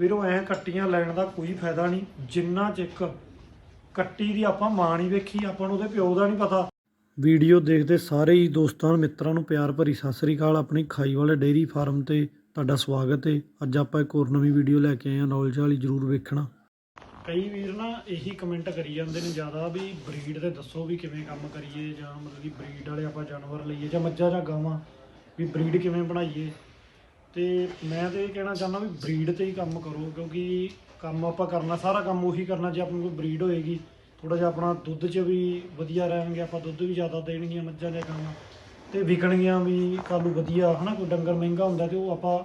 ਵੀਰੋ ਐ ਕੱਟੀਆਂ ਲੈਣ ਦਾ ਕੋਈ ਫਾਇਦਾ ਨਹੀਂ। ਜਿੰਨਾ ਚਿਕ ਕੱਟੀ ਦੀ ਆਪਾਂ ਮਾਂ ਨਹੀਂ ਵੇਖੀ ਆਪਾਂ ਨੂੰ ਉਹਦੇ ਪਿਓ ਦਾ ਨਹੀਂ ਪਤਾ। ਵੀਡੀਓ ਦੇਖਦੇ ਸਾਰੇ ਹੀ ਦੋਸਤਾਂ ਮਿੱਤਰਾਂ ਨੂੰ ਪਿਆਰ ਭਰੀ ਸਤਿ ਸ੍ਰੀ ਅਕਾਲ। ਆਪਣੀ ਖਾਈ ਵਾਲੇ ਡੇਅਰੀ ਫਾਰਮ ਤੇ ਤੁਹਾਡਾ ਸਵਾਗਤ ਹੈ ਅੱਜ ਆਪਾਂ ਇੱਕ ਹੋਰ ਨਵੀਂ ਵੀਡੀਓ ਲੈ ਕੇ ਆਏ ਹਾਂ। ਨੌਲੇਜ ਵਾਲੀ ਜਰੂਰ ਵੇਖਣਾ। ਕਈ ਵੀਰ ਨਾ ਇਹੀ ਕਮੈਂਟ ਕਰੀ ਜਾਂਦੇ ਨੇ ਜ਼ਿਆਦਾ ਵੀ ਬਰੀਡ ਤੇ ਦੱਸੋ ਵੀ ਕਿਵੇਂ ਕੰਮ ਕਰੀਏ ਜਾਂ ਮਤਲਬ ਕਿ ਬਰੀਡ ਵਾਲੇ ਆਪਾਂ ਜਾਨਵਰ ਲਈਏ ਜਾਂ ਮੱਝਾਂ ਜਾਂ ਗਾਵਾਂ ਵੀ ਬਰੀਡ ਕਿਵੇਂ ਬਣਾਈਏ। ਤੇ ਮੈਂ ਤੇ ਇਹ ਕਹਿਣਾ ਚਾਹੁੰਦਾ ਵੀ ਬਰੀਡ ਤੇ ਹੀ ਕੰਮ ਕਰੋ, ਕਿਉਂਕਿ ਕੰਮ ਆਪਾਂ ਕਰਨਾ, ਸਾਰਾ ਕੰਮ ਉਹੀ ਕਰਨਾ ਜੇ ਆਪਣੀ ਕੋਈ ਬਰੀਡ ਹੋਏਗੀ। ਥੋੜਾ ਜਿਹਾ ਆਪਣਾ ਦੁੱਧ 'ਚ ਵੀ ਵਧੀਆ ਰਹਿਣਗੇ, ਆਪਾਂ ਦੁੱਧ ਵੀ ਜ਼ਿਆਦਾ ਦੇਣਗੀਆਂ ਮੱਝਾਂ ਜਾਂ ਗਾਵਾਂ। ਤੇ ਵਿਕਣਗੀਆਂ ਵੀ ਕਾਲੂ ਵਧੀਆ, ਹਨਾ? ਕੋਈ ਡੰਗਰ ਮਹਿੰਗਾ ਹੁੰਦਾ ਤੇ ਉਹ ਆਪਾਂ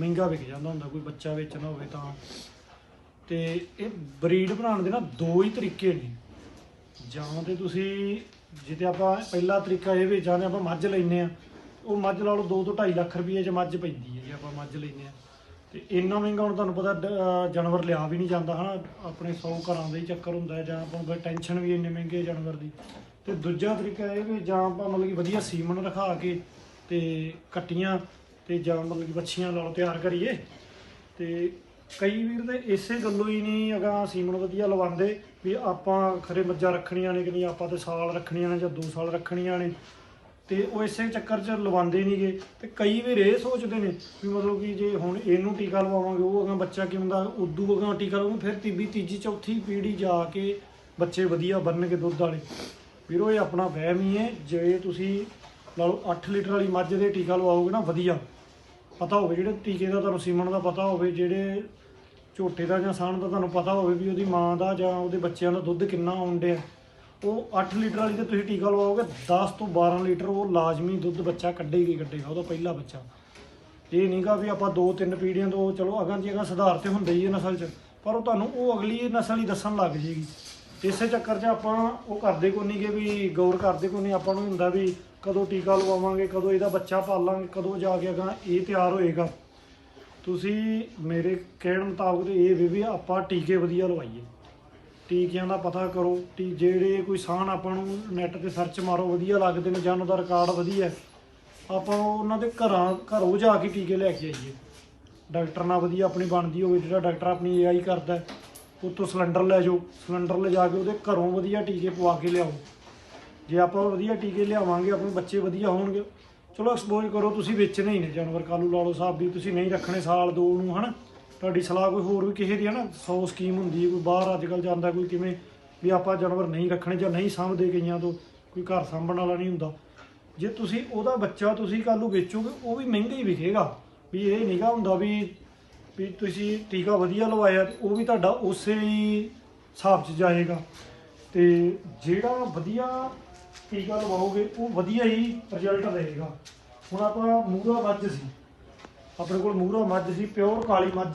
ਮਹਿੰਗਾ ਵਿਕ ਜਾਂਦਾ ਹੁੰਦਾ, ਕੋਈ ਬੱਚਾ ਵੇਚਣਾ ਹੋਵੇ ਤਾਂ। ਤੇ ਇਹ ਬਰੀਡ ਬਣਾਉਣ ਦੇ ਨਾ ਦੋ ਹੀ ਤਰੀਕੇ ਨੇ। ਜਾਂ ਤੇ ਤੁਸੀਂ ਜਿੱਤੇ ਆਪਾਂ ਪਹਿਲਾ ਤਰੀਕਾ ਇਹ ਵੀ ਆਪਾਂ ਮੱਝ ਲੈਨੇ ਆ ਉਹ ਮੱਝ ਲਾ ਲਓ 2 ਤੋਂ 2.5 ਲੱਖ ਰੁਪਏ ਚ ਮੱਝ ਪੈਂਦੀ ਹੈ। ਜੇ ਆਪਾਂ ਮੱਝ ਲੈਨੇ ਆ ਤੇ ਇੰਨਾ ਮਹਿੰਗਾ ਹੁਣ ਤੁਹਾਨੂੰ ਪਤਾ ਡ- ਜਾਨਵਰ ਲਿਆ ਵੀ ਨਹੀਂ ਜਾਂਦਾ ਹਨਾ? ਆਪਣੇ 100 ਘਰਾਂ ਦਾ ਹੀ ਚੱਕਰ ਹੁੰਦਾ ਹੈ ਜਾਂ ਆਪਾਂ ਨੂੰ ਟੈਨਸ਼ਨ ਵੀ ਇੰਨੇ ਮਹਿੰਗੇ ਜਾਨਵਰ ਦੀ। ਤੇ ਦੂਜਾ ਤਰੀਕਾ ਇਹ ਵੀ ਜਾਂ ਆਪਾਂ ਮਤਲਬ ਕਿ ਵਧੀਆ ਸੀਮਨ ਰਖਾ ਕੇ ਤੇ ਕੱਟੀਆਂ ਤੇ ਜਾਂ ਮਤਲਬ ਕਿ ਬੱਚੀਆਂ ਲਾ ਲਓ ਤਿਆਰ ਕਰੀਏ। ਤੇ ਕਈ ਵੀਰ ਦੇ ਇਸੇ ਗੱਲੋਂ ਹੀ ਨਹੀਂ ਅਗਾ ਸੀਮਨ ਵਧੀਆ ਲਵਾਉਂਦੇ ਵੀ ਆਪਾਂ ਖਰੇ ਮੱਝਾਂ ਰੱਖਣੀਆਂ ਨੇ ਕਿ ਨਹੀਂ ਆਪਾਂ ਤੇ ਸਾਲ ਰੱਖਣੀਆਂ ਨੇ ਜਾਂ 2 ਸਾਲ ਰੱਖਣੀਆਂ ਨੇ। ਤੇ ਉਹ ਇਸੇ ਚੱਕਰ 'ਚ ਲਵਾਉਂਦੇ ਨਹੀਂਗੇ ਤੇ ਕਈ ਵਾਰ ਇਹ ਸੋਚਦੇ ਨੇ ਵੀ ਮਤਲਬ ਕਿ ਜੇ ਹੁਣ ਇਹਨੂੰ ਟੀਕਾ ਲਵਾਵਾਂਗੇ, ਉਹ ਅਗਾ ਬੱਚਾ ਕਿਵੇਂ ਦਾ ਉਦੋਂ ਅਗਾ ਟੀਕਾ ਲਵਾਉਂ ਫਿਰ ਤੀਬੀ ਤੀਜੀ ਚੌਥੀ ਪੀੜੀ ਜਾ ਕੇ ਬੱਚੇ ਵਧੀਆ ਬਣਨਗੇ ਦੁੱਧ ਵਾਲੇ। ਵੀਰੋ, ਇਹ ਆਪਣਾ ਵਹਿਮ ਹੀ ਹੈ, ਜੇ ਤੁਸੀਂ ਲਾ ਲਓ 8 ਲੀਟਰ ਵਾਲੀ ਮੱਝ ਦੇ ਟੀਕਾ ਲਵਾਓਗੇ ਨਾ, ਵਧੀਆ। ਪਤਾ ਹੋਵੇ ਜਿਹੜੇ ਟੀਕੇ ਦਾ ਤੁਹਾਨੂੰ ਸੀਮਣ ਦਾ ਪਤਾ ਹੋਵੇ, ਜਿਹੜੇ ਝੋਟੇ ਦਾ ਜਾਂ ਸਾਣ ਦਾ ਤੁਹਾਨੂੰ ਪਤਾ ਹੋਵੇ ਵੀ ਉਹਦੀ ਮਾਂ ਦਾ ਜਾਂ ਉਹਦੇ ਬੱਚਿਆਂ ਦਾ ਦੁੱਧ ਕਿੰਨਾ ਆਉਂਦਿਆ ਉਹ 8 ਲੀਟਰ ਵਾਲੀ ਤੇ ਤੁਸੀਂ ਟੀਕਾ ਲਵਾਓਗੇ 10 ਤੋਂ 12 ਲੀਟਰ ਉਹ ਲਾਜ਼ਮੀ ਦੁੱਧ ਬੱਚਾ ਕੱਢੇਗੀ ਕੱਢੇਗਾ, ਉਹਦਾ ਪਹਿਲਾ ਬੱਚਾ। ਇਹ ਨਹੀਂਗਾ ਵੀ ਆਪਾਂ ਦੋ ਤਿੰਨ ਪੀੜ੍ਹੀਆਂ ਤੋਂ, ਚਲੋ ਅਗਾਂ ਦੀ ਅਗਾਂ ਸੁਧਾਰ ਤੇ ਹੁੰਦਾ ਹੀ ਹੈ ਨਸਲ 'ਚ, ਪਰ ਉਹ ਤੁਹਾਨੂੰ ਉਹ ਅਗਲੀ ਨਸਲ ਹੀ ਦੱਸਣ ਲੱਗ ਜੇਗੀ। ਇਸੇ ਚੱਕਰ 'ਚ ਆਪਾਂ ਉਹ ਕਰਦੇ ਕੋ ਨਹੀਂਗੇ ਵੀ, ਗੌਰ ਕਰਦੇ ਕੋ ਨਹੀਂ, ਆਪਾਂ ਨੂੰ ਹੁੰਦਾ ਵੀ ਕਦੋਂ ਟੀਕਾ ਲਵਾਵਾਂਗੇ, ਕਦੋਂ ਇਹਦਾ ਬੱਚਾ ਪਾਲਾਂਗੇ, ਕਦੋਂ ਜਾ ਕੇ ਅਗਾਂ ਇਹ ਤਿਆਰ ਹੋਏਗਾ। ਤੁਸੀਂ ਮੇਰੇ ਕਹਿਣ ਮੁਤਾਬਕ ਇਹ ਵੀ ਵੀ ਆਪਾਂ ਟੀਕੇ ਵਧੀਆ ਲਵਾਈਏ। ਟੀਕਿਆਂ ਦਾ ਪਤਾ ਕਰੋ ਟੀ ਜਿਹੜੇ ਕੋਈ ਸਾਨ ਆਪਾਂ ਨੂੰ ਨੈਟ ਤੇ ਸਰਚ ਮਾਰੋ ਵਧੀਆ ਲੱਗਦੇ ਨੇ ਜਾਂ ਉਹਨਾਂ ਦਾ ਰਿਕਾਰਡ ਵਧੀਆ ਹੈ, ਆਪਾਂ ਉਹਨਾਂ ਦੇ ਘਰਾਂ ਘਰੋਂ ਜਾ ਕੇ ਟੀਕੇ ਲੈ ਕੇ ਆਈਏ। ਡਾਕਟਰ ਨਾਲ ਵਧੀਆ ਆਪਣੀ ਬਣਦੀ ਹੋਵੇ ਜਿਹੜਾ ਡਾਕਟਰ ਆਪਣੀ ਏਆਈ ਕਰਦਾ ਹੈ, ਸਿਲੰਡਰ ਲੈ ਜਾਓ ਸਿਲੰਡਰ ਲੈ ਜਾ ਕੇ ਉਹਦੇ ਘਰੋਂ ਵਧੀਆ ਟੀਕੇ ਪਵਾ ਕੇ ਲਿਆਓ। ਜੇ ਆਪਾਂ ਵਧੀਆ ਟੀਕੇ ਲਿਆਵਾਂਗੇ ਆਪਣੇ ਬੱਚੇ ਵਧੀਆ ਹੋਣਗੇ ਚਲੋ ਐਕਸਪੋਜ਼ ਕਰੋ ਤੁਸੀਂ ਵੇਚਣੇ ਹੀ ਨੇ ਜਾਨਵਰ ਕਾਲੂ ਲਾਲੋ ਸਾਹਿਬ ਵੀ ਤੁਸੀਂ ਨਹੀਂ ਰੱਖਣੇ ਸਾਲ ਦੋ ਨੂੰ ਹਨਾ? ਤੁਹਾਡੀ ਸਲਾਹ ਕੋਈ ਹੋਰ ਵੀ ਕਿਸੇ ਦੀ ਹੈ ਨਾ? 100 ਸਕੀਮ ਹੁੰਦੀ ਹੈ, ਕੋਈ ਬਾਹਰ ਅੱਜ ਕੱਲ ਜਾਂਦਾ ਕੋਈ ਕਿਵੇਂ ਵੀ ਆਪਾਂ ਜਾਨਵਰ ਨਹੀਂ ਰੱਖਣੇ ਜਾਂ ਨਹੀਂ ਸਾਂਭਦੇ ਕਈਆਂ ਤੋਂ, ਕੋਈ ਘਰ ਸਾਂਭਣ ਵਾਲਾ ਨਹੀਂ ਹੁੰਦਾ। ਜੇ ਤੁਸੀਂ ਉਹਦਾ ਬੱਚਾ ਤੁਸੀਂ ਕੱਲ ਨੂੰ ਵੇਚੋਗੇ, ਉਹ ਵੀ ਮਹਿੰਗਾ ਹੀ ਵਿਕੇਗਾ। ਵੀ ਇਹ ਨਹੀਂਗਾ ਹੁੰਦਾ ਵੀ ਵੀ ਤੁਸੀਂ ਟੀਕਾ ਵਧੀਆ ਲਵਾਇਆ ਉਹ ਵੀ ਤੁਹਾਡਾ ਉਸੇ ਹੀ ਹਿਸਾਬ 'ਚ ਜਾਏਗਾ। ਤੇ ਜਿਹੜਾ ਵਧੀਆ ਟੀਕਾ ਲਵਾਓਗੇ, ਉਹ ਵਧੀਆ ਹੀ ਰਿਜ਼ਲਟ ਦੇਗਾ ਹੁਣ ਆਪਾਂ ਮੂਰਾ ਮੱਝ ਸੀ। ਆਪਣੇ ਕੋਲ ਮੂਹਰਾ ਮੱਝ ਸੀ, ਪਿਓਰ ਕਾਲੀ ਮੱਝ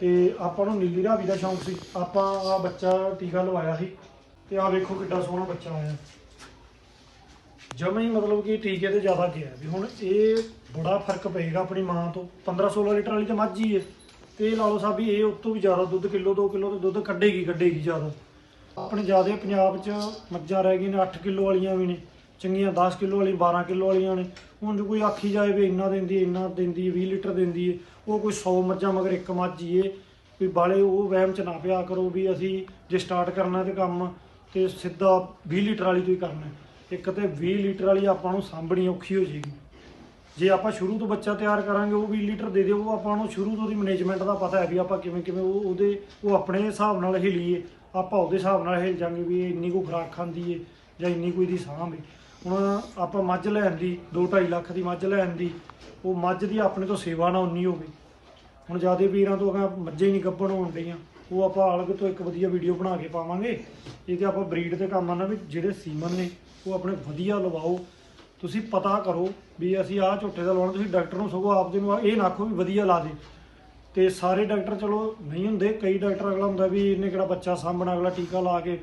ਤੇ ਆਪਾਂ ਨੂੰ ਨੀਲੀ ਰਾਵੀ ਦਾ ਸ਼ੌਂਕ ਸੀ। ਆਪਾਂ ਆ ਬੱਚਾ ਟੀਕਾ ਲਵਾਇਆ ਸੀ ਤੇ ਆ ਵੇਖੋ ਕਿੱਡਾ ਸੋਹਣਾ ਬੱਚਾ ਆਇਆ। ਜਮੇ ਹੀ ਮਤਲਬ ਕਿ ਟੀਕੇ ਤੇ ਜ਼ਿਆਦਾ ਗਿਆ। ਵੀ ਹੁਣ ਇਹ ਬੜਾ ਫ਼ਰਕ ਪਏਗਾ ਆਪਣੀ ਮਾਂ ਤੋਂ। 15 16 ਲੀਟਰ ਵਾਲੀ ਤਾਂ ਮੱਝ ਹੀ ਹੈ। ਤੇ ਇਹ ਲਾ ਲਓ ਸਾਹਿਬ ਵੀ ਇਹ ਉਸ ਤੋਂ ਵੀ ਜ਼ਿਆਦਾ ਦੁੱਧ, ਕਿਲੋ 2 ਕਿਲੋ ਤੇ ਦੁੱਧ ਕੱਢੇਗੀ ਕੱਢੇਗੀ ਜ਼ਿਆਦਾ। ਆਪਣੇ ਜ਼ਿਆਦਾ ਪੰਜਾਬ 'ਚ ਮੱਝਾਂ ਰਹਿ ਗਈਆਂ ਨੇ 8 ਕਿਲੋ ਵਾਲੀਆਂ ਵੀ ਨੇ। ਚੰਗੀਆਂ 10 ਕਿਲੋ ਵਾਲੀ 12 ਕਿਲੋ ਵਾਲੀਆਂ ਨੇ। ਹੁਣ ਜੇ ਕੋਈ ਆਖੀ ਜਾਏ ਵੀ ਇੰਨਾ ਦਿੰਦੀ ਇੰਨਾ ਦਿੰਦੀ 20 ਲੀਟਰ ਦਿੰਦੀ ਏ, ਉਹ ਕੋਈ 100 ਮੱਝਾਂ ਮਗਰ ਇੱਕ ਮੱਝ ਹੀ ਵੀ ਬਾਲੇ ਉਹ ਵਹਿਮ ਚ ਨਾ ਪਿਆ ਕਰੋ ਵੀ ਅਸੀਂ ਜੇ ਸਟਾਰਟ ਕਰਨਾ ਤੇ ਕੰਮ ਤੇ ਸਿੱਧਾ 20 ਲੀਟਰ ਵਾਲੀ ਤੋਂ ਹੀ ਕਰਨਾ। ਇੱਕ ਤੇ 20 ਲੀਟਰ ਵਾਲੀ ਆਪਾਂ ਨੂੰ ਸਾਂਭਣੀ ਔਖੀ ਹੋ ਜਾਏਗੀ। ਜੇ ਆਪਾਂ ਸ਼ੁਰੂ ਤੋਂ ਬੱਚਾ ਤਿਆਰ ਕਰਾਂਗੇ, ਉਹ 20 ਲੀਟਰ ਦੇ ਦਿਓ, ਉਹ ਆਪਾਂ ਨੂੰ ਸ਼ੁਰੂ ਤੋਂ ਉਹਦੀ ਮੈਨੇਜਮੈਂਟ ਦਾ ਪਤਾ ਹੈ ਵੀ ਆਪਾਂ ਕਿਵੇਂ ਕਿਵੇਂ ਉਹ ਉਹਦੇ, ਉਹ ਆਪਣੇ ਹਿਸਾਬ ਨਾਲ ਹਿਲੀਏ। ਆਪਾਂ ਉਹਦੇ ਹਿਸਾਬ ਨਾਲ ਹਿਲ ਜਾਂਗੇ ਵੀ ਇਹ ਇੰਨੀ ਕੋ ਖੁਰਾਕ ਖਾਂਦੀ ਏ ਜਾਂ ਇੰਨੀ ਕੋਈ ਦੀ ਸਾਂਭ ਏ। ਹੁਣ ਆਪਾਂ ਮੱਝ ਲੈਣ ਦੀ 2.5 ਲੱਖ ਦੀ ਮੱਝ ਲੈਣ ਦੀ, ਉਹ ਮੱਝ ਦੀ ਆਪਣੇ ਤੋਂ ਸੇਵਾ ਨਾ ਉਨੀ ਹੋਵੇ। ਹੁਣ ਜਿਆਦੇ ਵੀਰਾਂ ਤੋਂ ਅਗਾ ਮੱਝਾਂ ਹੀ ਨਹੀਂ ਗੱਭਣ ਹੋਣ ਡਈਆਂ। ਉਹ ਆਪਾਂ ਅਲੱਗ ਤੋਂ ਇੱਕ ਵਧੀਆ ਵੀਡੀਓ ਬਣਾ ਕੇ ਪਾਵਾਂਗੇ। ਇਹ ਤੇ ਆਪਾਂ ਬਰੀਡ ਤੇ ਕੰਮ ਆਣਾ ਵੀ ਜਿਹੜੇ ਸੀਮਨ ਨੇ, ਉਹ ਆਪਣੇ ਵਧੀਆ ਲਵਾਓ। ਤੁਸੀਂ ਪਤਾ ਕਰੋ ਵੀ ਅਸੀਂ ਆਹ ਝੋਟੇ ਦਾ ਲਵਾਉਣਾ ਤੁਸੀਂ ਡਾਕਟਰ ਨੂੰ ਸਗੋਂ ਆਪਦੇ ਨੂੰ ਇਹ ਨਾ ਆਖੋ ਵੀ ਵਧੀਆ ਲਾ ਦੇ। ਤੇ ਸਾਰੇ ਡਾਕਟਰ ਚਲੋ ਨਹੀਂ ਹੁੰਦੇ, ਕਈ ਡਾਕਟਰ ਅਗਲਾ ਹੁੰਦਾ ਵੀ ਇਹਨੇ ਕਿਹੜਾ ਬੱਚਾ ਸਾਂਭਣਾ, ਅਗਲਾ ਟੀਕਾ ਲਾ ਕੇ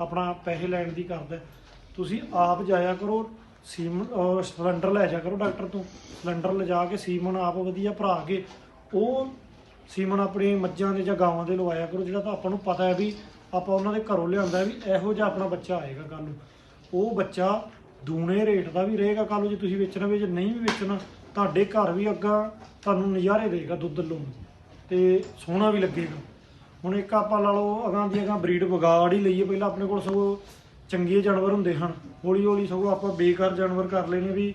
ਆਪਣਾ ਪੈਸੇ ਲੈਣ ਦੀ ਕਰਦਾ। ਤੁਸੀਂ ਆਪ ਜਾਇਆ ਕਰੋ ਸੀਮਨ ਅਹ ਸਿਲੰਡਰ ਲੈ ਜਾ ਕਰੋ ਡਾਕਟਰ ਤੋਂ। ਸਿਲੰਡਰ ਲਿਜਾ ਕੇ ਸੀਮਨ ਆਪ ਵਧੀਆ ਭਰਾ ਕੇ ਉਹ ਸੀਮਨ ਆਪਣੀ ਮੱਝਾਂ ਦੇ ਜਾਂ ਗਾਵਾਂ ਦੇ ਲਵਾਇਆ ਕਰੋ, ਜਿਹੜਾ ਤਾਂ ਆਪਾਂ ਨੂੰ ਪਤਾ ਹੈ ਵੀ ਆਪਾਂ ਉਹਨਾਂ ਦੇ ਘਰੋਂ ਲਿਆਂਦਾ ਵੀ ਇਹੋ ਜਿਹਾ ਆਪਣਾ ਬੱਚਾ ਆਏਗਾ ਕੱਲ ਨੂੰ। ਉਹ ਬੱਚਾ ਦੂਣੇ ਰੇਟ ਦਾ ਵੀ ਰਹੇਗਾ ਕੱਲ ਨੂੰ, ਜੇ ਤੁਸੀਂ ਵੇਚਣਾ ਵੀ ਜੇ ਨਹੀਂ ਵੀ ਵੇਚਣਾ, ਤੁਹਾਡੇ ਘਰ ਵੀ ਅੱਗਾ ਤੁਹਾਨੂੰ ਨਜ਼ਾਰੇ ਦੇਗਾ ਦੁੱਧ ਲੋਂ ਤੇ ਸੋਹਣਾ ਵੀ ਲੱਗੇਗਾ। ਹੁਣ ਇੱਕ ਆਪਾਂ ਲਾ ਲਓ ਅਗਾਂ ਦੀ ਅਗਾਂ ਬਰੀਡ ਵਿਗਾੜ ਹੀ ਲਈਏ, ਪਹਿਲਾਂ ਆਪਣੇ ਕੋਲ ਸਗੋਂ ਚੰਗੇ ਜਾਨਵਰ ਹੁੰਦੇ ਹਨ ਹੌਲੀ ਹੌਲੀ ਸਗੋਂ ਆਪਾਂ ਬੇਕਾਰ ਜਾਨਵਰ ਕਰ ਲੈਨੇ ਵੀ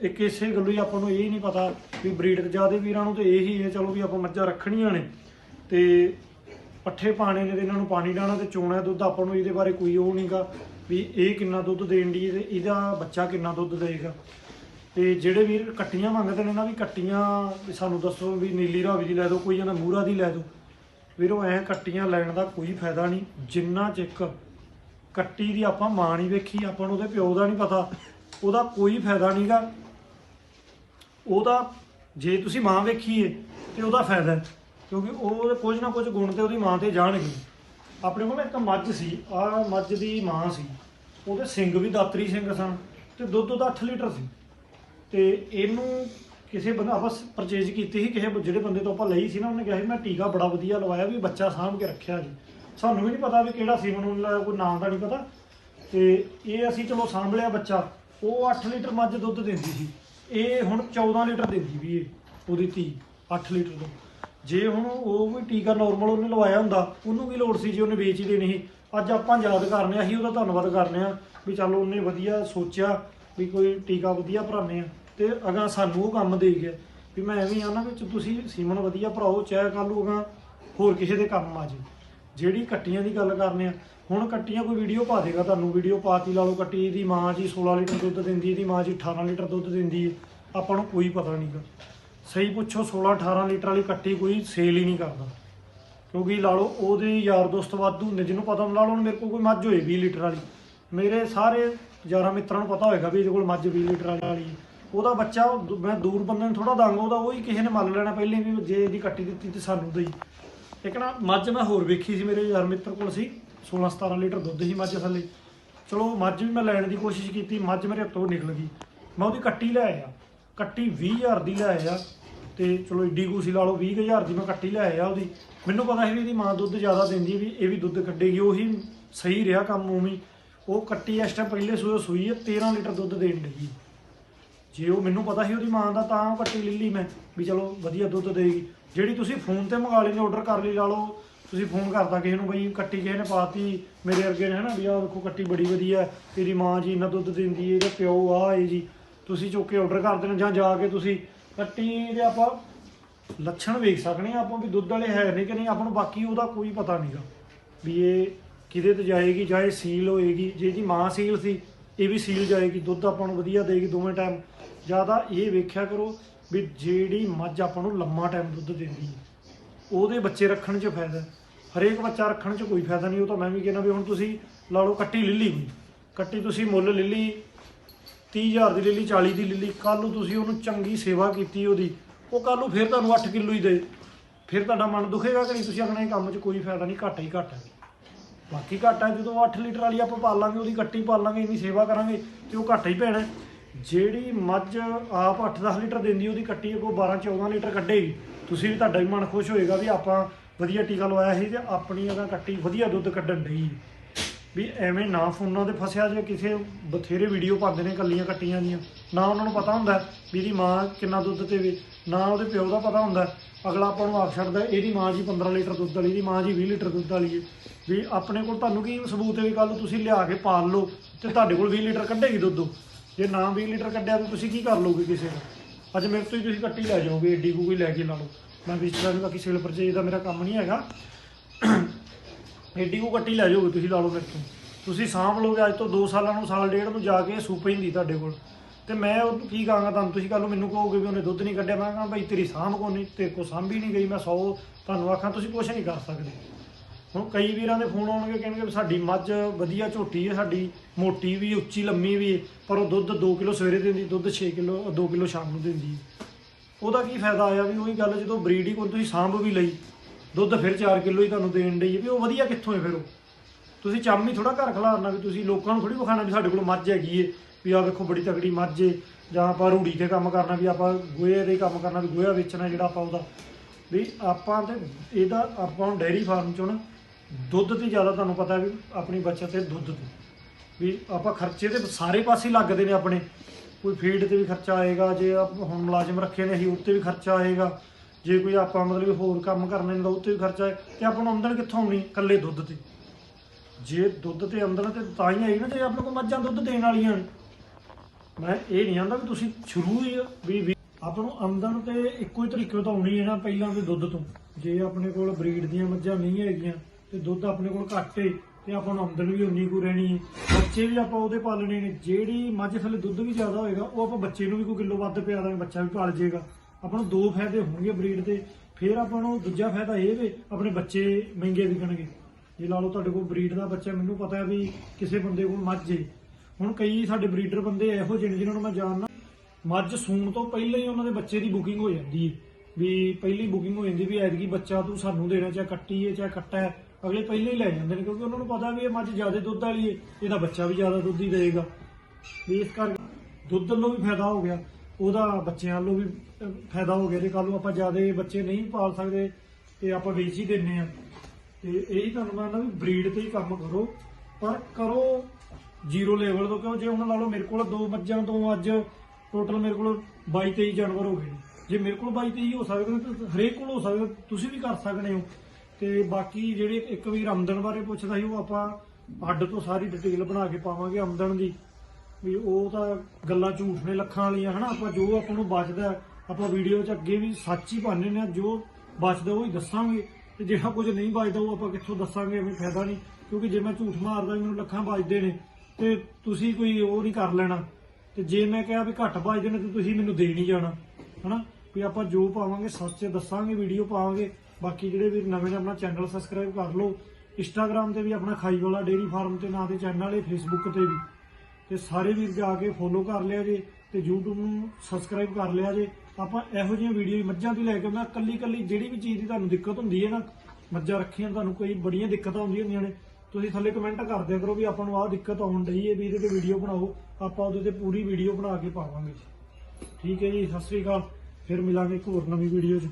ਇੱਕ ਇਸੇ ਗੱਲੋਂ ਹੀ ਆਪਾਂ ਨੂੰ ਇਹ ਨਹੀਂ ਪਤਾ ਵੀ ਬਰੀਡ ਜਿਆਦੇ ਵੀਰਾਂ ਨੂੰ ਤੇ ਇਹੀ ਹੈ ਚਲੋ ਵੀ ਆਪਾਂ ਮੱਝਾਂ ਰੱਖਣੀਆਂ ਨੇ ਤੇ ਪੱਠੇ ਪਾਣੇ ਨੇ ਤੇ ਇਹਨਾਂ ਨੂੰ ਪਾਣੀ ਡਾਣਾ ਤੇ ਚੋਣਾ ਦੁੱਧ ਆਪਾਂ ਨੂੰ ਇਹਦੇ ਬਾਰੇ ਕੋਈ ਉਹ ਨਹੀਂਗਾ ਵੀ ਇਹ ਕਿੰਨਾ ਦੁੱਧ ਦੇਣ ਦੀ ਤੇ ਇਹਦਾ ਬੱਚਾ ਕਿੰਨਾ ਦੁੱਧ ਦੇਗਾ ਤੇ ਜਿਹੜੇ ਵੀਰ ਕੱਟੀਆਂ ਮੰਗਦੇ ਨੇ ਨਾ ਵੀ ਕੱਟੀਆਂ ਵੀ ਸਾਨੂੰ ਦੱਸੋ ਵੀ ਨੀਲੀ ਰਾਵੀ ਦੀ ਲੈ ਦਿਓ, ਕੋਈ ਕਹਿੰਦਾ ਮੂਰਾ ਦੀ ਲੈ ਦਿਓ। ਵੀਰੋ, ਐ ਕੱਟੀਆਂ ਲੈਣ ਦਾ ਕੋਈ ਫਾਇਦਾ ਨਹੀਂ, ਜਿੰਨਾ ਚਿਕ ਕੱਟੀ ਦੀ ਆਪਾਂ ਮਾਂ ਨਹੀਂ ਵੇਖੀ, ਆਪਾਂ ਨੂੰ ਉਹਦੇ ਪਿਓ ਦਾ ਨਹੀਂ ਪਤਾ। ਉਹਦਾ ਕੋਈ ਫਾਇਦਾ ਨਹੀਂਗਾ ਉਹਦਾ ਜੇ ਤੁਸੀਂ ਮਾਂ ਵੇਖੀਏ, ਤੇ ਉਹਦਾ ਫਾਇਦਾ ਕਿਉਂਕਿ ਉਹ ਕੁਝ ਨਾ ਕੁਝ ਗੁਣ ਤੇ ਉਹਦੀ ਮਾਂ ਤੇ ਜਾਣਗੇ। ਆਪਣੇ ਕੋਲ ਇੱਕ ਮੱਝ ਸੀ, ਆ ਮੱਝ ਦੀ ਮਾਂ ਸੀ। ਉਹਦੇ ਸਿੰਘ ਵੀ ਦਾਤਰੀ ਸਿੰਘ ਸਨ ਤੇ ਦੁੱਧ ਉਹਦਾ 8 ਲੀਟਰ ਸੀ। ਤੇ ਇਹਨੂੰ ਕਿਸੇ ਬੰਦਾ ਆਪਾਂ ਪਰਚੇਜ ਕੀਤੀ ਸੀ, ਕਿਸੇ ਜਿਹੜੇ ਬੰਦੇ ਤੋਂ ਆਪਾਂ ਲਈ ਸੀ ਨਾ, ਉਹਨੇ ਕਿਹਾ ਸੀ, ਮੈਂ ਟੀਕਾ ਬੜਾ ਵਧੀਆ ਲਵਾਇਆ, ਵੀ ਬੱਚਾ ਸਾਂਭ ਕੇ ਰੱਖਿਆ ਜੀ। ਸਾਨੂੰ ਵੀ ਨਹੀਂ ਪਤਾ ਵੀ ਕਿਹੜਾ ਸੀ, ਮੈਨੂੰ ਲਾਇਆ ਕੋਈ ਨਾਮ ਦਾ ਨਹੀਂ ਪਤਾ। ਤੇ ਇਹ ਅਸੀਂ ਚਲੋ ਸਾਂਭ ਲਿਆ ਬੱਚਾ। ਉਹ 8 ਲੀਟਰ ਮੱਝ ਦੁੱਧ ਦਿੰਦੀ ਸੀ। ਇਹ ਹੁਣ 14 ਲੀਟਰ ਦਿੰਦੀ ਵੀ ਇਹ, ਉਹਦੀ ਧੀ 8 ਲੀਟਰ ਤੋਂ। ਜੇ ਹੁਣ ਉਹ ਵੀ ਟੀਕਾ ਨਾਰਮਲ ਉਹਨੇ ਲਵਾਇਆ ਹੁੰਦਾ, ਉਹਨੂੰ ਕੀ ਲੋੜ ਸੀ ਜੇ ਉਹਨੇ ਵੇਚ ਹੀ ਦੇਣੀ ਸੀ। ਅੱਜ ਆਪਾਂ ਯਾਦ ਕਰਨੇ ਆ ਅਸੀਂ ਉਹਦਾ ਧੰਨਵਾਦ ਕਰਨੇ ਆ ਵੀ ਚੱਲ ਉਹਨੇ ਵਧੀਆ ਸੋਚਿਆ ਵੀ ਕੋਈ ਟੀਕਾ ਵਧੀਆ ਭਰਾਨੇ ਆ ਤੇ ਅਗਾ ਸਾਨੂੰ ਉਹ ਕੰਮ ਦੇ ਗਿਆ। ਵੀ ਮੈਂ ਐਵੇਂ ਆ ਨਾ ਵਿੱਚ ਤੁਸੀਂ ਸੀਮਨ ਵਧੀਆ ਭਰਾਓ, ਚਾਹੇ ਕੱਲ ਨੂੰ ਅਗਾਂਹ ਹੋਰ ਕਿਸੇ ਦੇ ਕੰਮ ਆ ਜੇ ਜਿਹੜੀ ਕੱਟੀਆਂ ਦੀ ਗੱਲ ਕਰਨੇ ਆ, ਹੁਣ ਕੱਟੀਆਂ ਕੋਈ ਵੀਡੀਓ ਪਾ ਦੇਗਾ ਤੁਹਾਨੂੰ, ਵੀਡੀਓ ਪਾਤੀ ਲਾ ਲਓ ਕੱਟੀ ਦੀ ਮਾਂ ਜੀ 16 ਲੀਟਰ ਦੁੱਧ ਦਿੰਦੀ, ਇਹਦੀ ਮਾਂ ਜੀ 18 ਲੀਟਰ ਦੁੱਧ ਦਿੰਦੀ ਹੈ, ਆਪਾਂ ਨੂੰ ਕੋਈ ਪਤਾ ਨਹੀਂਗਾ ਸਹੀ ਪੁੱਛੋ 16 18 ਲੀਟਰ ਵਾਲੀ ਕੱਟੀ ਕੋਈ ਸੇਲ ਹੀ ਨਹੀਂ ਕਰਦਾ। ਕਿਉਂਕਿ ਲਾ ਲਓ, ਉਹਦੇ ਯਾਰ ਦੋਸਤ ਵਾਧੂ ਹੁੰਦੇ, ਜਿਹਨੂੰ ਪਤਾ ਹੁੰਦਾ, ਲਾ ਲਓ ਹੁਣ ਮੇਰੇ ਕੋਲ ਕੋਈ ਮੱਝ ਹੋਏ 20 ਲੀਟਰ ਵਾਲੀ। ਮੇਰੇ ਸਾਰੇ ਯਾਰਾਂ ਮਿੱਤਰਾਂ ਨੂੰ ਪਤਾ ਹੋਏਗਾ ਵੀ ਇਹਦੇ ਕੋਲ ਮੱਝ 20 ਲੀਟਰ ਵਾਲੀ ਹੈ। ਉਹਦਾ ਬੱਚਾ, ਮੈਂ ਦੂਰ ਬੰਦੇ ਨੂੰ ਥੋੜਾ ਦੰਗ, ਉਹਦਾ ਉਹੀ ਕਿਸੇ ਨੇ ਮੰਨ ਲੈਣਾ ਪਹਿਲੇ ਵੀ ਜੇ ਇਹਦੀ ਕੱਟੀ ਦਿੱਤੀ ਤੇ ਸਾਨੂੰ ਦਈ। ਇੱਕ ਨਾ ਮੱਝ ਮੈਂ ਹੋਰ ਵੇਖੀ ਸੀ ਮੇਰੇ ਯਾਰ ਮਿੱਤਰ ਕੋਲ ਸੀ 16 17 ਲੀਟਰ ਦੁੱਧ ਸੀ ਮੱਝ ਥੱਲੇ। ਚਲੋ ਮੱਝ ਵੀ ਮੈਂ ਲੈਣ ਦੀ ਕੋਸ਼ਿਸ਼ ਕੀਤੀ, ਮੱਝ ਮੇਰੇ ਹੱਥੋਂ ਨਿਕਲ ਗਈ। ਮੈਂ ਉਹਦੀ ਕੱਟੀ ਲੈ ਆਇਆ, ਕੱਟੀ 20000 ਦੀ ਲੈ ਆਇਆ ਤੇ ਚਲੋ ਏਡੀ ਕੂਸੀ ਲਾ ਲਓ 20000 ਦੀ ਮੈਂ ਕੱਟੀ ਲੈ ਆਇਆ ਉਹਦੀ। ਮੈਨੂੰ ਪਤਾ ਸੀ ਵੀ ਇਹਦੀ ਮਾਂ ਦੁੱਧ ਜ਼ਿਆਦਾ ਦਿੰਦੀ ਵੀ ਇਹ ਵੀ ਦੁੱਧ ਕੱਢੇਗੀ, ਉਹੀ ਸਹੀ ਰਿਹਾ ਕੰਮ ਉਵੇਂ ਉਹ ਕੱਟੀ ਇਸ ਟਾਈਮ ਪਹਿਲੇ ਸੂਏ ਸੂਈ ਹੈ 13 ਲੀਟਰ ਦੁੱਧ ਦੇਣ ਲੱਗੀ ਜੇ ਉਹ ਮੈਨੂੰ ਪਤਾ ਸੀ ਉਹਦੀ ਮਾਂ ਦਾ, ਤਾਂ ਉਹ ਕੱਟੀ ਲੈ ਲਈ ਮੈਂ, ਵੀ ਚਲੋ ਵਧੀਆ ਦੁੱਧ ਦੇਗੀ। ਜਿਹੜੀ ਤੁਸੀਂ ਫੋਨ ਤੇ ਮੰਗਾ ਲੈਂਦੇ ਆਰਡਰ ਕਰ ਲਈ, ਲਾ ਲਓ। ਤੁਸੀਂ ਫੋਨ ਕਰਤਾ ਕਿਸੇ ਨੂੰ, ਬਈ ਕੱਟੀ ਕਿਸੇ ਨੇ ਪਾਤੀ, ਮੇਰੇ ਵਰਗੇ ਨੇ ਹਨਾ, ਵੀ ਆਹ ਦੇਖੋ ਕੱਟੀ ਬੜੀ ਵਧੀਆ, ਇਹਦੀ ਮਾਂ ਜੀ ਇੰਨਾ ਦੁੱਧ ਦਿੰਦੀ ਹੈ, ਇਹਦਾ ਪਿਓ ਆ ਹੈ ਜੀ। ਤੁਸੀਂ ਚੁੱਕ ਕੇ ਆਰਡਰ ਕਰ ਦੇਣਾ, ਜਾਂ ਜਾ ਕੇ ਤੁਸੀਂ ਕੱਟੀ ਦੇ ਆਪਾਂ ਲੱਛਣ ਵੇਖ ਸਕਨੇ ਆ ਆਪਾਂ ਵੀ ਦੁੱਧ ਵਾਲੇ ਹੈ ਨੇ ਕਿ ਨਹੀਂ, ਆਪਾਂ ਨੂੰ ਬਾਕੀ ਉਹਦਾ ਕੋਈ ਪਤਾ ਨਹੀਂਗਾ ਵੀ ਇਹ ਕਿਹਦੇ ਤੇ ਜਾਏਗੀ, ਜਾਂ ਇਹ ਸੀਲ ਹੋਏਗੀ। ਜੇ ਜੀ ਮਾਂ ਸੀਲ ਸੀ, ਇਹ ਵੀ ਸੀਲ ਜਾਏਗੀ, ਦੁੱਧ ਆਪਾਂ ਨੂੰ ਵਧੀਆ ਦੇਗੀ ਦੋਵੇਂ ਟਾਈਮ ਜ਼ਿਆਦਾ ਇਹ ਵੇਖਿਆ ਕਰੋ ਵੀ ਜਿਹੜੀ ਮੱਝ ਆਪਾਂ ਨੂੰ ਲੰਮਾ ਟਾਈਮ ਦੁੱਧ ਦਿੰਦੀ ਹੈ, ਉਹਦੇ ਬੱਚੇ ਰੱਖਣ 'ਚ ਫਾਇਦਾ ਹਰੇਕ ਬੱਚਾ ਰੱਖਣ 'ਚ ਕੋਈ ਫਾਇਦਾ ਨਹੀਂ, ਉਹ ਤਾਂ ਮੈਂ ਵੀ ਕਹਿੰਦਾ ਵੀ ਹੁਣ ਤੁਸੀਂ ਲਾ ਲਓ ਕੱਟੀ ਲਿੱਲੀ ਹੋਈ। ਕੱਟੀ ਤੁਸੀਂ ਮੁੱਲ ਲਿੱਲੀ 30000 ਦੀ ਲਿੱਲੀ 40 ਦੀ ਲਿੱਲੀ ਕੱਲ ਨੂੰ ਤੁਸੀਂ ਉਹਨੂੰ ਚੰਗੀ ਸੇਵਾ ਕੀਤੀ ਉਹਦੀ, ਉਹ ਕੱਲ ਨੂੰ ਫਿਰ ਤੁਹਾਨੂੰ 8 ਕਿਲੋ ਹੀ ਦੇ। ਫਿਰ ਤੁਹਾਡਾ ਮਨ ਦੁਖੇਗਾ ਕਿ ਨਹੀਂ, ਤੁਸੀਂ ਆਪਣੇ ਕੰਮ 'ਚ ਕੋਈ ਫਾਇਦਾ ਨਹੀਂ, ਘਾਟਾ ਹੀ ਘਾਟਾ ਹੈ। ਬਾਕੀ ਘਾਟਾ ਜਦੋਂ 8 ਲੀਟਰ ਵਾਲੀ ਆਪਾਂ ਪਾਲਾਂਗੇ, ਉਹਦੀ ਕੱਟੀ ਪਾਲਾਂਗੇ, ਇੰਨੀ ਸੇਵਾ ਕਰਾਂਗੇ, ਤੇ ਉਹ ਘਾਟਾ ਹੀ ਪੈਣਾ ਜਿਹੜੀ ਮੱਝ ਆਪ 8-10 ਲੀਟਰ ਦਿੰਦੀ, ਉਹਦੀ ਕੱਟੀ ਅੱਗੋਂ 12-14 ਲੀਟਰ ਕੱਢੇਗੀ ਤੁਸੀਂ ਵੀ ਤੁਹਾਡਾ ਵੀ ਮਨ ਖੁਸ਼ ਹੋਏਗਾ ਵੀ ਆਪਾਂ ਵਧੀਆ ਟੀਕਾ ਲਵਾਇਆ ਸੀ ਤੇ ਆਪਣੀ ਅਗਾ ਕੱਟੀ ਵਧੀਆ ਦੁੱਧ ਕੱਢਣ ਡਈ ਵੀ ਐਵੇਂ ਨਾ ਫੋਨਾਂ ਤੇ ਫਸਿਆ ਜੇ ਕਿਸੇ ਬਥੇਰੇ ਵੀਡੀਓ ਪਾਉਂਦੇ ਨੇ ਕੱਲੀਆਂ ਕੱਟੀਆਂ ਦੀਆਂ। ਨਾ ਉਹਨਾਂ ਨੂੰ ਪਤਾ ਹੁੰਦਾ ਵੀ ਇਹਦੀ ਮਾਂ ਕਿੰਨਾ ਦੁੱਧ 'ਤੇ ਵੀ ਨਾ ਉਹਦੇ ਪਿਓ ਦਾ ਪਤਾ ਹੁੰਦਾ। ਅਗਲਾ ਆਪਾਂ ਨੂੰ ਆਖ ਛੱਡਦਾ, ਇਹਦੀ ਮਾਂ ਜੀ 15 ਲੀਟਰ ਦੁੱਧ ਵਾਲੀ, ਇਹਦੀ ਮਾਂ ਜੀ 20 ਲੀਟਰ ਦੁੱਧ ਵਾਲੀ ਹੈ ਵੀ ਆਪਣੇ ਕੋਲ ਤੁਹਾਨੂੰ ਕੀ ਸਬੂਤ ਹੈ ਵੀ ਕੱਲ ਤੁਸੀਂ ਲਿਆ ਕੇ ਪਾਲ ਲਓ ਤੇ ਤੁਹਾਡੇ ਕੋਲ 20 ਲੀਟਰ ਕੱਢੇਗੀ ਦੁੱਧ ਜੇ ਨਾ 20 ਲੀਟਰ ਕੱਢਿਆ ਤਾਂ ਤੁਸੀਂ ਕੀ ਕਰ ਲਓਗੇ ਕਿਸੇ ਦਾ ਅੱਜ ਮੇਰੇ ਤੋਂ ਹੀ ਤੁਸੀਂ ਕੱਟੀ ਲੈ ਜਾਓਗੇ, ਏਡੀ ਕੁ ਕੋਈ ਲੈ ਕੇ ਲਾ ਲਓ ਮੈਂ ਵੇਚਦਾ ਵੀ ਬਾਕੀ ਸੇਲ ਪਰਚੇਜ ਦਾ ਮੇਰਾ ਕੰਮ ਨਹੀਂ ਹੈਗਾ। ਏਡੀ ਕੋ ਕੱਟੀ ਲੈ ਜਾਓਗੇ ਤੁਸੀਂ ਲਾ ਲਓ ਮੇਰੇ ਤੋਂ। ਤੁਸੀਂ ਸਾਂਭ ਲਓਗੇ ਅੱਜ ਤੋਂ 2 ਸਾਲਾਂ ਨੂੰ, ਸਾਲ ਡੇਢ ਨੂੰ ਜਾ ਕੇ ਸੂਪ ਹੀ ਹੁੰਦੀ ਤੁਹਾਡੇ ਕੋਲ। ਤੇ ਮੈਂ ਉਹ ਕੀ ਕਹਾਂਗਾ ਤੁਹਾਨੂੰ? ਤੁਸੀਂ ਕੱਲ ਨੂੰ ਮੈਨੂੰ ਕਹੋਗੇ ਵੀ ਉਹਨੇ ਦੁੱਧ ਨਹੀਂ ਕੱਢਿਆ। ਮੈਂ ਕਹਾਂ ਭਾਈ ਤੇਰੀ ਸਾਂਭ ਕੋ ਨਹੀਂ, ਤੇਰੇ ਕੋ ਸਾਂਭੀ ਨਹੀਂ ਗਈ। ਮੈਂ 100 ਤੁਹਾਨੂੰ ਆਖਾਂ, ਤੁਸੀਂ ਕੁਛ ਨਹੀਂ ਕਰ ਸਕਦੇ। ਹੁਣ ਕਈ ਵੀਰਾਂ ਦੇ ਫੋਨ ਆਉਣਗੇ, ਕਹਿਣਗੇ ਵੀ ਸਾਡੀ ਮੱਝ ਵਧੀਆ ਝੋਟੀ ਹੈ ਸਾਡੀ ਮੋਟੀ ਵੀ, ਉੱਚੀ, ਲੰਮੀ ਵੀ, ਪਰ ਉਹ ਦੁੱਧ 2 ਕਿਲੋ ਸਵੇਰੇ ਦਿੰਦੀ, ਦੁੱਧ 6 ਕਿਲੋ 2 ਕਿਲੋ ਸ਼ਾਮ ਨੂੰ ਦਿੰਦੀ ਹੈ। ਉਹਦਾ ਕੀ ਫਾਇਦਾ ਆਇਆ ਵੀ ਉਹੀ ਗੱਲ ਜਦੋਂ ਬਰੀਡ ਹੀ ਕੋਈ ਤੁਸੀਂ ਸਾਂਭ ਵੀ ਲਈ, ਦੁੱਧ ਫਿਰ 4 ਕਿਲੋ ਹੀ ਤੁਹਾਨੂੰ ਦੇਣ ਡਈ ਵੀ ਉਹ ਵਧੀਆ ਕਿੱਥੋਂ ਹੈ ਫਿਰ ਉਹ ਤੁਸੀਂ ਚੰਮ ਹੀ ਥੋੜਾ ਘਰ ਖਿਲਾਰਨਾ ਵੀ ਤੁਸੀਂ ਲੋਕਾਂ ਨੂੰ ਥੋੜੀ ਵਿਖਾਣਾ ਵੀ ਸਾਡੇ ਕੋਲ ਮੱਝ ਹੈਗੀ ਏ, ਵੀ ਆ ਵੇਖੋ ਬੜੀ ਤਕੜੀ ਮੱਝ ਏ, ਜਾਂ ਆਪਾਂ ਰੂੜੀ ਤੇ ਕੰਮ ਕਰਨਾ ਵੀ ਆਪਾਂ ਗੋਹੇ ਦੇ ਕੰਮ ਕਰਨਾ ਵੀ ਗੋਹਾ ਵੇਚਣਾ ਜਿਹੜਾ ਆਪਾਂ ਉਹਦਾ ਵੀ ਆਪਾਂ ਤੇ ਇਹਦਾ ਆਪਾਂ ਨੂੰ ਡੈਰੀ ਫਾਰਮ ਚੋਂ ਨਾ ਦੁੱਧ ਤੇ ਜ਼ਿਆਦਾ ਤੁਹਾਨੂੰ ਪਤਾ ਵੀ ਆਪਣੀ ਬੱਚਤ ਤੇ ਦੁੱਧ ਤੇ। ਵੀ ਆਪਾਂ ਖਰਚੇ ਤੇ ਸਾਰੇ ਪਾਸੇ ਲੱਗਦੇ ਨੇ ਆਪਣੇ। ਕੋਈ ਫੀਡ ਤੇ ਵੀ ਖਰਚਾ ਆਏਗਾ, ਜੇ ਆਪ ਹੁਣ ਮੁਲਾਜ਼ਮ ਰੱਖੇ ਨੇ ਅਸੀਂ ਉੱਤੇ ਵੀ ਖਰਚਾ ਆਏਗਾ। ਜੇ ਕੋਈ ਆਪਾਂ ਮਤਲਬ ਹੋਰ ਕੰਮ ਕਰਨੇ ਦਾ ਉੱਤੇ ਵੀ ਖਰਚਾ ਹੈ ਤੇ ਆਪਾਂ ਨੂੰ ਆਮਦਨ ਕਿੱਥੋਂ ਆਉਣੀ ਇਕੱਲੇ ਦੁੱਧ ਤੇ? ਜੇ ਦੁੱਧ ਤੇ ਆਮਦਨ ਤੇ ਤਾਂ ਹੀ ਆਈ ਨਾ, ਜੇ ਆਪਣੇ ਕੋਲ ਮੱਝਾਂ ਦੁੱਧ ਦੇਣ ਵਾਲੀਆਂ ਨੇ। ਮੈਂ ਇਹ ਨਹੀਂ ਆਂਦਾ ਵੀ ਤੁਸੀਂ ਸ਼ੁਰੂ ਹੀ ਵੀ ਵੀ ਆਪਾਂ ਨੂੰ ਆਮਦਨ ਤੇ ਇੱਕੋ ਹੀ ਤਰੀਕੇ ਤੋਂ ਆਉਣੀ ਹੈ ਨਾ ਪਹਿਲਾਂ ਤੇ ਦੁੱਧ ਤੋਂ। ਜੇ ਆਪਣੇ ਕੋਲ ਬਰੀਡ ਦੀਆਂ ਮੱਝਾਂ ਨਹੀਂ ਹੈਗੀਆਂ ਤੇ ਦੁੱਧ ਆਪਣੇ ਕੋਲ ਘੱਟ ਏ ਤੇ ਆਪਾਂ ਨੂੰ ਆਮਦਨ ਵੀ ਉਨੀ ਕੁ ਰਹਿਣੀ ਹੈ ਬੱਚੇ ਵੀ ਆਪਾਂ ਉਹਦੇ ਪਾਲਣੇ ਨੇ। ਜਿਹੜੀ ਮੱਝ ਥੱਲੇ ਦੁੱਧ ਵੀ ਜ਼ਿਆਦਾ ਹੋਏਗਾ, ਉਹ ਆਪਾਂ ਬੱਚੇ ਨੂੰ ਵੀ ਕੋਈ ਕਿਲੋ ਵੱਧ ਪਿਆ ਦਾਂਗੇ ਬੱਚਾ ਵੀ ਪਾਲ ਜੇਗਾ। ਆਪਾਂ ਨੂੰ ਦੋ ਫਾਇਦੇ ਹੋਣਗੇ ਬਰੀਡ ਦੇ। ਫਿਰ ਆਪਾਂ ਨੂੰ ਦੂਜਾ ਫਾਇਦਾ ਇਹ ਵੇ ਆਪਣੇ ਬੱਚੇ ਮਹਿੰਗੇ ਵਿਕਣਗੇ। ਜੇ ਲਾ ਲਓ ਤੁਹਾਡੇ ਕੋਲ ਬਰੀਡ ਦਾ ਬੱਚਾ, ਮੈਨੂੰ ਪਤਾ ਹੈ ਵੀ ਕਿਸੇ ਬੰਦੇ ਕੋਲ ਮੱਝ ਏ। ਹੁਣ ਕਈ ਸਾਡੇ ਬਰੀਡਰ ਬੰਦੇ ਇਹੋ ਜਿਹੇ ਨੇ ਜਿਨ੍ਹਾਂ ਨੂੰ ਮੈਂ ਜਾਣਦਾ। ਮੱਝ ਸੂਣ ਤੋਂ ਪਹਿਲਾਂ ਹੀ ਉਹਨਾਂ ਦੇ ਬੱਚੇ ਦੀ ਬੁਕਿੰਗ ਹੋ ਜਾਂਦੀ ਹੈ ਵੀ ਪਹਿਲੀ ਬੁਕਿੰਗ ਹੋ ਜਾਂਦੀ ਵੀ ਐਤਕੀ ਬੱਚਾ ਤੂੰ ਸਾਨੂੰ ਦੇਣਾ, ਚਾਹੇ ਕੱਟੀ ਹੈ ਚਾਹੇ ਕੱਟਾ ਅਗਲੇ ਪਹਿਲਾਂ ਹੀ ਲੈ ਜਾਂਦੇ ਨੇ, ਕਿਉਂਕਿ ਉਹਨਾਂ ਨੂੰ ਪਤਾ ਵੀ ਇਹ ਮੱਝ ਜ਼ਿਆਦਾ ਦੁੱਧ ਵਾਲੀ ਹੈ ਇਹਦਾ ਬੱਚਾ ਵੀ ਜ਼ਿਆਦਾ ਦੁੱਧ ਹੀ ਦੇਵੇਗਾ। ਵੀ ਇਸ ਕਰਕੇ ਦੁੱਧ ਵੱਲੋਂ ਵੀ ਫਾਇਦਾ ਹੋ ਗਿਆ, ਉਹਦਾ ਬੱਚਿਆਂ ਵੱਲੋਂ ਵੀ ਫਾਇਦਾ ਹੋ ਗਿਆ ਜੇ ਕੱਲ ਨੂੰ ਆਪਾਂ ਜ਼ਿਆਦਾ ਬੱਚੇ ਨਹੀਂ ਪਾਲ ਸਕਦੇ, ਤੇ ਆਪਾਂ ਵੇਚ ਹੀ ਦਿੰਨੇ ਆ। ਤੇ ਇਹੀ ਤੁਹਾਨੂੰ ਮੈਂ ਕਹਿੰਦਾ ਵੀ ਬਰੀਡ ਤੇ ਹੀ ਕੰਮ ਕਰੋ, ਪਰ ਕਰੋ ਜ਼ੀਰੋ ਲੈਵਲ ਤੋਂ, ਕਿਉਂ ਜੇ ਹੁਣ ਲਾ ਲਓ ਮੇਰੇ ਕੋਲ ਦੋ ਮੱਝਾਂ ਤੋਂ ਅੱਜ ਟੋਟਲ ਮੇਰੇ ਕੋਲ 22 23 ਜਾਨਵਰ ਹੋ ਗਏ ਨੇ। ਜੇ ਮੇਰੇ ਕੋਲ 22 23 ਹੋ ਸਕਦੇ ਨੇ ਤਾਂ ਹਰੇਕ ਕੋਲ ਹੋ ਸਕਦਾ, ਤੁਸੀਂ ਵੀ ਕਰ ਸਕਦੇ ਹੋ। ਤੇ ਬਾਕੀ ਜਿਹੜੇ ਇੱਕ ਵੀਰ ਆਮਦਨ ਬਾਰੇ ਪੁੱਛਦਾ ਸੀ, ਉਹ ਆਪਾਂ ਅੱਡ ਤੋਂ ਸਾਰੀ ਡਿਟੇਲ ਬਣਾ ਕੇ ਪਾਵਾਂਗੇ ਆਮਦਨ ਦੀ। ਵੀ ਉਹ ਤਾਂ ਗੱਲਾਂ ਝੂਠ ਨੇ ਲੱਖਾਂ ਵਾਲੀਆਂ, ਹਨਾ? ਆਪਾਂ ਜੋ ਆਪਾਂ ਨੂੰ ਬਚਦਾ, ਆਪਾਂ ਵੀਡੀਓ 'ਚ ਅੱਗੇ ਵੀ ਸੱਚ ਹੀ ਪਾਣੇ ਨੇ, ਜੋ ਬਚਦਾ ਉਹ ਹੀ ਦੱਸਾਂਗੇ। ਤੇ ਜਿਹੜਾ ਕੁਝ ਨਹੀਂ ਬਚਦਾ, ਉਹ ਆਪਾਂ ਕਿੱਥੋਂ ਦੱਸਾਂਗੇ, ਐਵੇਂ ਫਾਇਦਾ ਨਹੀਂ। ਕਿਉਂਕਿ ਜੇ ਮੈਂ ਝੂਠ ਮਾਰਦਾ ਮੈਨੂੰ ਲੱਖਾਂ ਬਚਦੇ ਨੇ, ਤੇ ਤੁਸੀਂ ਕੋਈ ਉਹ ਨਹੀਂ ਕਰ ਲੈਣਾ। ਤੇ ਜੇ ਮੈਂ ਕਿਹਾ ਵੀ ਘੱਟ ਬਚਦੇ ਨੇ, ਤੇ ਤੁਸੀਂ ਮੈਨੂੰ ਦੇ ਨਹੀਂ ਜਾਣਾ, ਹਨਾ? ਵੀ ਆਪਾਂ ਜੋ ਪਾਵਾਂਗੇ, ਸੱਚ ਦੱਸਾਂਗੇ ਵੀਡੀਓ ਪਾਵਾਂਗੇ। ਬਾਕੀ ਜਿਹੜੇ ਵੀਰ ਨਵੇਂ ਨੇ, ਆਪਣਾ ਚੈਨਲ ਸਬਸਕ੍ਰਾਈਬ ਕਰ ਲਓ। ਇੰਸਟਾਗ੍ਰam ਤੇ ਵੀ ਆਪਣਾ ਖਾਈ ਵਾਲਾ ਡੇਰੀ ਫਾਰਮ ਤੇ ਨਾਂ ਦੇ ਚੈਨਲ ਹੈ ਫੇਸਬੁੱਕ ਤੇ ਵੀ। ਤੇ ਸਾਰੇ ਵੀਰ ਜਾ ਕੇ ਫੋਲੋ ਕਰ ਲਿਆ ਜੇ ਤੇ YouTube ਨੂੰ ਸਬਸਕ੍ਰਾਈਬ ਕਰ ਲਿਆ ਜੇ। ਆਪਾਂ ਇਹੋ ਜਿਹੀਆਂ ਵੀਡੀਓ ਮੱਝਾਂ ਦੀ ਲੈ ਕੇ ਆਉਂਦਾ ਕੱਲੀ ਕੱਲੀ ਜਿਹੜੀ ਵੀ ਚੀਜ਼ ਦੀ ਤੁਹਾਨੂੰ ਦਿੱਕਤ ਹੁੰਦੀ ਹੈ ਨਾ, ਮੱਝਾਂ ਰੱਖੀਆਂ, ਤੁਹਾਨੂੰ ਕੋਈ ਬੜੀਆਂ ਦਿੱਕਤਾਂ ਆਉਂਦੀਆਂ ਹੁੰਦੀਆਂ ਨੇ, ਤੁਸੀਂ ਥੱਲੇ ਕਮੈਂਟ ਕਰ ਦਿਆ ਕਰੋ ਵੀ ਆਪਾਂ ਨੂੰ ਆਹ ਦਿੱਕਤ ਆਉਣ ਡਈ ਹੈ ਵੀ ਇਹਦੇ ਤੇ ਵੀਡੀਓ ਬਣਾਓ। ਆਪਾਂ ਉਹਦੇ ਤੇ ਪੂਰੀ ਵੀਡੀਓ ਬਣਾ ਕੇ ਪਾਵਾਂਗੇ। ਠੀਕ ਹੈ ਜੀ, ਸਤਿ ਸ੍ਰੀ ਅਕਾਲ। ਫਿਰ ਮਿਲਾਂਗੇ ਇੱਕ ਹੋਰ ਨਵੀਂ ਵੀਡੀਓ 'ਚ।